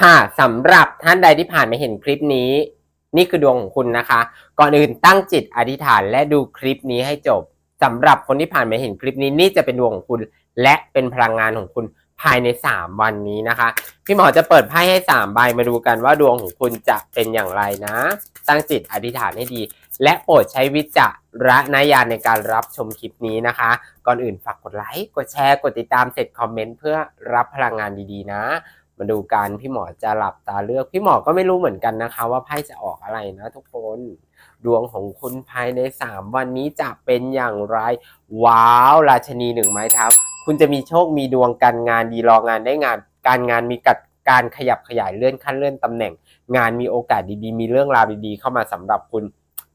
ค่ะสำหรับท่านใดที่ผ่านมาเห็นคลิปนี้ นี่คือดวงของคุณนะคะ ก่อนอื่นตั้งจิตอธิษฐานและดูคลิปนี้ให้จบสำหรับคนที่ผ่านมาเห็นคลิปนี้นี่จะเป็นดวงของคุณ และเป็นพลังงานของคุณภายใน 3 วันนี้นะคะ พี่หมอจะเปิดไพ่ให้ 3 ใบมาดูกันว่าดวงของคุณจะเป็นอย่างไรนะ ตั้งจิตอธิษฐานให้ดี และโปรดใช้วิจารณญาณในการรับชมคลิปนี้นะคะ ก่อนอื่นฝากกดไลค์ กดแชร์ กดติดตามเสร็จคอมเมนต์เพื่อรับพลังงานดีๆนะ มาดูกันพี่หมอจะหลับตาเลือก พี่หมอก็ไม่รู้เหมือนกันนะคะ ว่าไพ่จะออกอะไรนะทุกคน ดวงของคุณภายใน 3 วันนี้จะเป็นอย่างไร ว้าว ราชนีหนึ่งไม้เท้าคุณจะมีโชคมีดวงการงานดีรองานได้งาน การงานมีกัดการขยับขยายเลื่อนขั้นเลื่อนตำแหน่ง งานมีโอกาสดีๆ มีเรื่องราวดีๆ เข้ามาสำหรับคุณ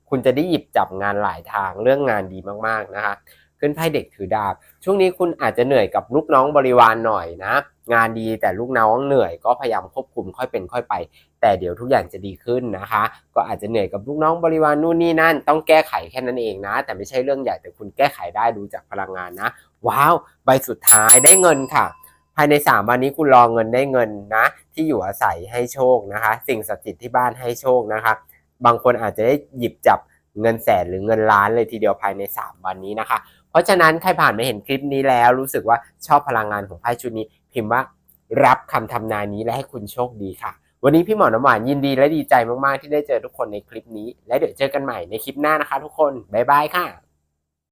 คุณจะได้หยิบจับงานหลายทางเรื่องงานดีมากๆนะคะขึ้นไพ่เด็กถือดาบช่วงนี้คุณอาจจะเหนื่อยกับลูกน้องบริวารหน่อยนะ งานดีแต่ลูกน้องเหนื่อยก็พยายามควบคุมค่อยเป็นค่อยไป แต่เดี๋ยวทุกอย่างจะดีขึ้นนะคะ ก็อาจจะเหนื่อยกับลูกน้องบริวารนู่นนี่นั่น ต้องแก้ไขแค่นั้นเองนะ แต่ไม่ใช่เรื่องใหญ่แต่คุณแก้ไขได้ดูจากพลังงานนะ ว้าว ใบสุดท้ายได้เงินค่ะ ภายใน 3 วันนี้คุณรอเงินได้เงินนะ ที่อยู่อาศัยให้โชคนะคะ สิ่งศักดิ์สิทธิ์ที่บ้านให้โชคนะคะ บางคนอาจจะได้หยิบจับ เงินแสนหรือเงินล้านเลยทีเดียวภายใน 3 วันนี้นะคะ เพราะฉะนั้นใครผ่านมาเห็นคลิปนี้แล้วรู้สึกว่าชอบพลังงานของไพ่ชุดนี้ พิมพ์ว่ารับคำทำนายนี้และให้คุณโชคดีค่ะ วันนี้พี่หมอน้ำหวานยินดีและดีใจมากๆที่ได้เจอทุกคนในคลิปนี้ และเดี๋ยวเจอกันใหม่ในคลิปหน้านะคะ ทุกคนบ๊ายบายค่ะ